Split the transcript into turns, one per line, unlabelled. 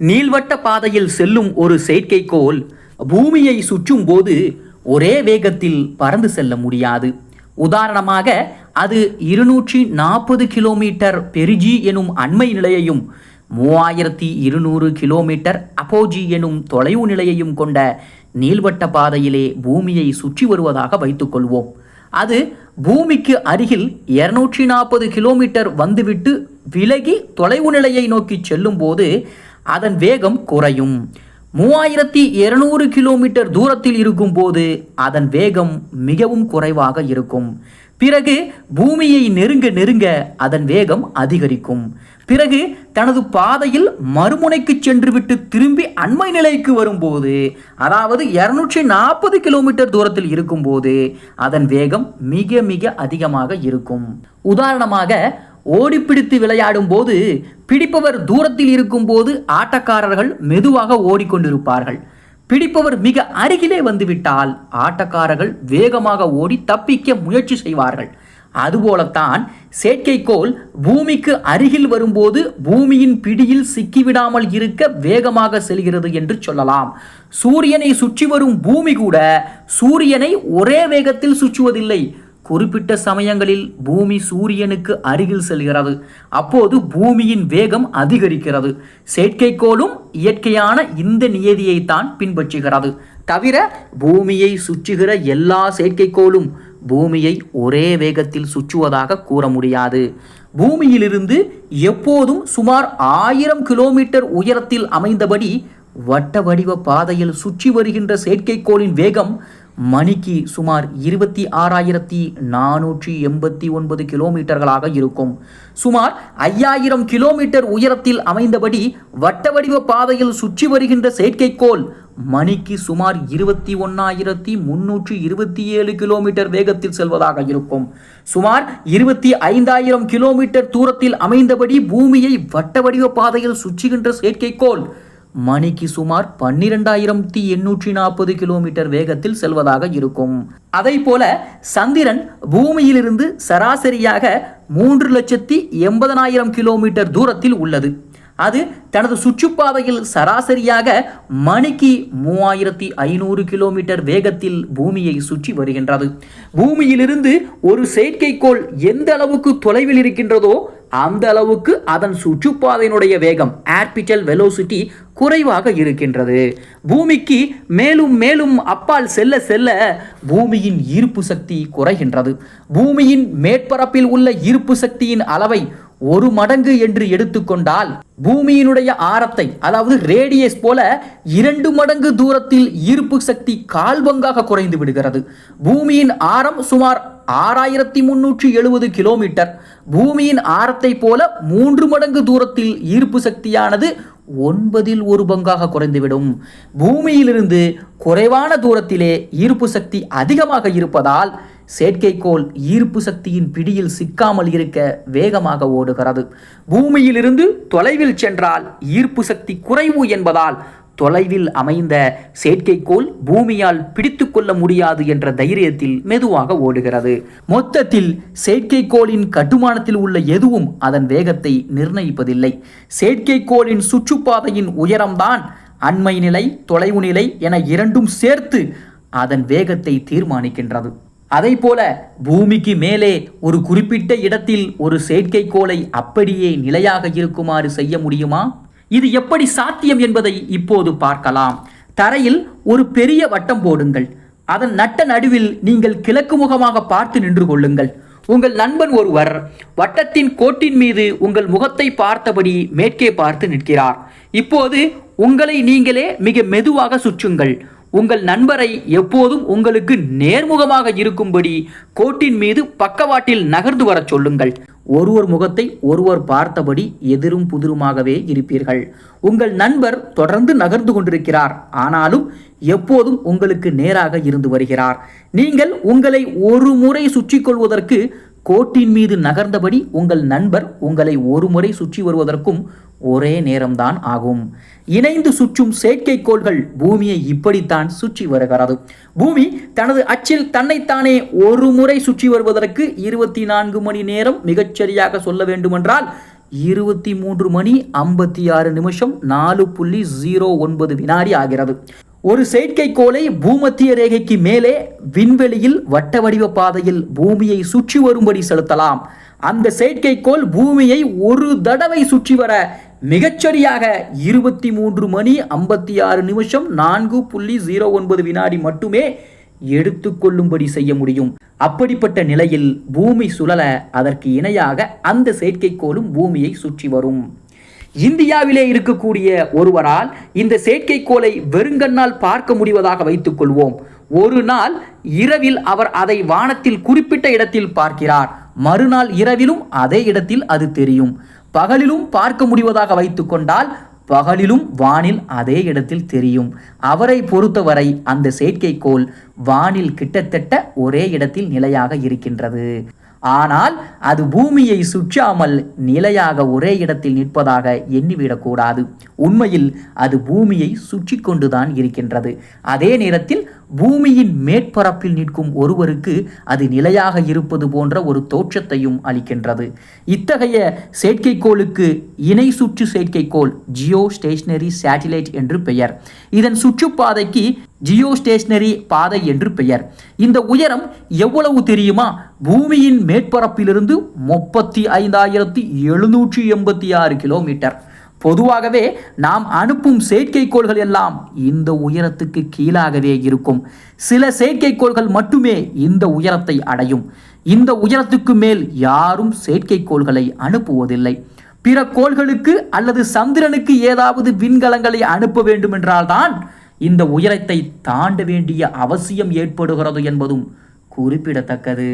நீள்வட்ட பாதையில் செல்லும் ஒரு செயற்கைக்கோள் பூமியை சுற்றும் போது ஒரே வேகத்தில் பறந்து செல்ல முடியாது. உதாரணமாக அது இருநூற்றி நாற்பது கிலோமீட்டர் பெரிஜி எனும் அண்மை நிலையையும் மூவாயிரத்தி இருநூறு கிலோமீட்டர் அப்போஜி எனும் தொலைவு நிலையையும் கொண்ட நீள்வட்ட பாதையிலே பூமியை சுற்றி வருவதாக வைத்துக்கொள்வோம். அது பூமிக்கு அருகில் இருநூற்றி நாற்பது கிலோமீட்டர் வந்துவிட்டு விலகி தொலைவு நிலையை நோக்கி செல்லும்போது அதன் வேகம் குறையும். மூவாயிரத்தி இருநூறு கிலோமீட்டர் தூரத்தில் இருக்கும்போது அதன் வேகம் மிகவும் குறைவாக இருக்கும். பிறகு பூமியை நெருங்க நெருங்க அதன் வேகம் அதிகரிக்கும். பிறகு தனது பாதையில் மறுமுனைக்கு சென்றுவிட்டு திரும்பி அண்மை நிலைக்கு வரும்போது அதாவது இருநூற்றி நாற்பது கிலோமீட்டர் தூரத்தில் இருக்கும்போது அதன் வேகம் மிக மிக அதிகமாக இருக்கும். உதாரணமாக ஓடிப்பிடித்து விளையாடும் போது பிடிப்பவர் தூரத்தில் இருக்கும்போது ஆட்டக்காரர்கள் மெதுவாக ஓடிக்கொண்டிருப்பார்கள். பிடிப்பவர் மிக அருகிலே வந்துவிட்டால் ஆட்டக்காரர்கள் வேகமாக ஓடி தப்பிக்க முயற்சி செய்வார்கள். அதுபோலத்தான் செயற்கைக்கோள் பூமிக்கு அருகில் வரும்போது பூமியின் பிடியில் சிக்கிவிடாமல் இருக்க வேகமாக செல்கிறது என்று சொல்லலாம். சூரியனை சுற்றி வரும் பூமி கூட சூரியனை ஒரே வேகத்தில் சுற்றுவதில்லை. குறிப்பிட்ட சமயங்களில் பூமி சூரியனுக்கு அருகில் செல்கிறது. அப்போது பூமியின் வேகம் அதிகரிக்கிறது. செயற்கைக்கோளும் இயற்கையான இந்த நியதியைத்தான் பின்பற்றுகிறது. தவிர பூமியை சுற்றுகிற எல்லா செயற்கைக்கோளும் பூமியை ஒரே வேகத்தில் சுற்றுவதாக கூற முடியாது. பூமியிலிருந்து எப்போதும் சுமார் ஆயிரம் கிலோமீட்டர் உயரத்தில் அமைந்தபடி வட்ட வடிவ பாதையில் சுற்றி வருகின்ற செயற்கைக்கோளின் வேகம் மணிக்கு சுமார் இருபத்தி ஆறாயிரத்தி நானூற்றி எண்பத்தி ஒன்பது கிலோமீட்டர்களாக இருக்கும். சுமார் ஐயாயிரம் கிலோமீட்டர் உயரத்தில் அமைந்தபடி வட்ட வடிவ பாதையில் சுற்றி வருகின்ற செயற்கைக்கோள் மணிக்கு சுமார் இருபத்தி ஒன்னாயிரத்தி முன்னூற்றி இருபத்தி ஏழு கிலோமீட்டர் வேகத்தில் செல்வதாக இருக்கும். சுமார் இருபத்தி ஐந்தாயிரம் கிலோமீட்டர் தூரத்தில் அமைந்தபடி பூமியை வட்ட வடிவ பாதையில் சுற்றுகின்ற செயற்கைக்கோள் மணிக்கு சுமார் பன்னிரெண்டாயிரத்தி எண்ணூற்றி நாற்பது கிலோமீட்டர் வேகத்தில் செல்வதாக இருக்கும். அதை போல சந்திரன் பூமியிலிருந்து சராசரியாக மூன்று லட்சத்தி எண்பதனாயிரம் கிலோமீட்டர் தூரத்தில் உள்ளது. அது தனது சுற்றுப்பாதையில் சராசரியாக மணிக்கு மூவாயிரத்தி ஐநூறு கிலோமீட்டர் வேகத்தில் பூமியை சுற்றி வருகின்றது. பூமியிலிருந்து ஒரு செயற்கைக்கோள் எந்த அளவுக்கு தொலைவில் இருக்கின்றதோ அந்த அளவுக்கு அதன் சுற்றுப்பாதையினுடைய வேகம் ஆர்பிட்டல் வெலோசிட்டி குறைவாக இருக்கின்றது. பூமிக்கு மேலும் மேலும் அப்பால் செல்ல செல்ல பூமியின் ஈர்ப்பு சக்தி குறைகின்றது. பூமியின் மேற்பரப்பில் உள்ள ஈர்ப்பு சக்தியின் அளவை ஒரு மடங்கு என்று எடுத்துக்கொண்டால் பூமியினுடைய ஆரத்தை அதாவது ரேடியஸ் போல இரண்டு மடங்கு தூரத்தில் ஈர்ப்பு சக்தி கால் பங்காக குறைந்து விடுகிறது. பூமியின் ஆரம் சுமார் ஆறாயிரத்தி முன்னூற்றி எழுபது கிலோமீட்டர் பூமியின் ஆரத்தை போல மூன்று மடங்கு தூரத்தில் ஈர்ப்பு சக்தியானது ஒன்பதில் ஒரு பங்காக குறைந்துவிடும். பூமியிலிருந்து குறைவான தூரத்திலே ஈர்ப்பு சக்தி அதிகமாக இருப்பதால் செயற்கைக்கோள் ஈர்ப்பு சக்தியின் பிடியில் சிக்காமல் இருக்க வேகமாக ஓடுகிறது. பூமியிலிருந்து தொலைவில் சென்றால் ஈர்ப்பு சக்தி குறைவு என்பதால் தொலைவில் அமைந்த செயற்கைக்கோள் பூமியால் பிடித்து கொள்ள முடியாது என்ற தைரியத்தில் மெதுவாக ஓடுகிறது. மொத்தத்தில் செயற்கைக்கோளின் கட்டுமானத்தில் உள்ள எதுவும் அதன் வேகத்தை நிர்ணயிப்பதில்லை. செயற்கைக்கோளின் சுற்றுப்பாதையின் உயரம்தான் அண்மை நிலை தொலைவு நிலை என இரண்டும் சேர்த்து அதன் வேகத்தை தீர்மானிக்கின்றது. அதை போல பூமிக்கு மேலே ஒரு குறிப்பிட்ட இடத்தில் ஒரு செயற்கைக்கோளை அப்படியே நிலையாக இருக்குமாறு செய்ய முடியுமா? இது எப்படி சாத்தியம் என்பதை இப்போது பார்க்கலாம். தரையில் ஒரு பெரிய வட்டம் போடுங்கள். அதன் நட்ட நடுவில் நீங்கள் கிழக்கு முகமாக பார்த்து நின்று கொள்ளுங்கள். உங்கள் நண்பன் ஒருவர் வட்டத்தின் கோட்டின் மீது உங்கள் முகத்தை பார்த்தபடி மேற்கே பார்த்து நிற்கிறார். இப்போது உங்களை நீங்களே மிக மெதுவாக சுற்றுங்கள். உங்கள் நண்பரை எப்போதும் உங்களுக்கு நேர்முகமாக இருக்கும்படி கோட்டின் மீது பக்கவாட்டில் நகர்ந்து வரச் சொல்லுங்கள். ஒருவர் முகத்தை ஒருவர் பார்த்தபடி எதிரும் புதிருமாகவே இருப்பீர்கள். உங்கள் நண்பர் தொடர்ந்து நகர்ந்து கொண்டிருக்கிறார். ஆனாலும் எப்போதும் உங்களுக்கு நேராக இருந்து வருகிறார். நீங்கள் உங்களை ஒரு முறை சுற்றி கொள்வதற்கு கோட்டின் மீது நகர்ந்தபடி உங்கள் நண்பர் உங்களை ஒரு முறை சுற்றி வருவதற்கும் ஒரே நேரம்தான் ஆகும். இணைந்து சுற்றும் செயற்கைக்கோள்கள் பூமியை இப்படித்தான் சுற்றி வருகிறது. பூமி தனது அச்சில் தன்னைத்தானே ஒரு முறை சுற்றி வருவதற்கு இருபத்தி நான்கு மணி நேரம் மிகச்சரியாக சொல்ல வேண்டுமென்றால் இருபத்தி மூன்று மணி ஐம்பத்தி ஆறு நிமிஷம் நாலு புள்ளி ஜீரோ ஒன்பது வினாடி ஆகிறது. ஒரு செயற்கைக்கோளை பூமத்திய ரேகைக்கு மேலே விண்வெளியில் வட்ட வடிவ பாதையில் பூமியை சுற்றி வரும்படி செலுத்தலாம். அந்த செயற்கைக்கோள் பூமியை ஒரு தடவை சுற்றி வர மிகச்சரியாக இருபத்தி மூன்று மணி ஐம்பத்தி ஆறு நிமிஷம் நான்கு புள்ளி ஜீரோ ஒன்பது வினாடி மட்டுமே எடுத்துக்கொள்ளும்படி செய்ய முடியும். அப்படிப்பட்ட நிலையில் பூமி சுழல அதற்கு இணையாக அந்த செயற்கைக்கோளும் பூமியை சுற்றி வரும். இந்தியாவிலே இருக்கக்கூடிய ஒருவரால் இந்த செயற்கைக்கோளை வெறுங்கண்ணால் பார்க்க முடிவதாக வைத்துக் கொள்வோம். ஒரு நாள் இரவில் அவர் அதை வானத்தில் குறிப்பிட்ட இடத்தில் பார்க்கிறார். மறுநாள் இரவிலும் அதே இடத்தில் அது தெரியும். பகலிலும் பார்க்க முடிவதாக வைத்துக்கொண்டால் பகலிலும் வானில் அதே இடத்தில் தெரியும். அவரை பொறுத்தவரை அந்த செயற்கைக்கோள் வானில் கிட்டத்தட்ட ஒரே இடத்தில் நிலையாக இருக்கின்றது. ஆனால் அது பூமியை சுற்றாமல் நிலையாக ஒரே இடத்தில் நிற்பதாக எண்ணிவிடக்கூடாது. உண்மையில் அது பூமியை சுற்றி கொண்டுதான் இருக்கின்றது. அதே நேரத்தில் பூமியின் மேற்பரப்பில் நிற்கும் ஒருவருக்கு அது நிலையாக இருப்பது போன்ற ஒரு தோற்றத்தையும் அளிக்கின்றது. இத்தகைய செயற்கைக்கோளுக்கு இணை சுற்று செயற்கைக்கோள் ஜியோ ஸ்டேஷனரி சேட்டிலைட் என்று பெயர். இதன் சுற்றுப்பாதைக்கு ஜியோ ஸ்டேஷனரி பாதை என்று பெயர். இந்த உயரம் எவ்வளவு தெரியுமா? பூமியின் மேற்பரப்பிலிருந்து முப்பத்தி ஐந்தாயிரத்தி எழுநூற்றி எண்பத்தி ஆறு கிலோமீட்டர். பொதுவாகவே நாம் அனுப்பும் செயற்கைக்கோள்கள் எல்லாம் இந்த உயரத்துக்கு கீழாகவே இருக்கும். சில செயற்கைக்கோள்கள் மட்டுமே இந்த உயரத்தை அடையும். இந்த உயரத்துக்கு மேல் யாரும் செயற்கைக்கோள்களை அனுப்புவதில்லை. பிற கோள்களுக்கு அல்லது சந்திரனுக்கு ஏதாவது விண்கலங்களை அனுப்ப வேண்டுமென்றால்தான் இந்த உயரத்தை தாண்ட வேண்டிய அவசியம் ஏற்படுகிறது என்பதும் குறிப்பிடத்தக்கது.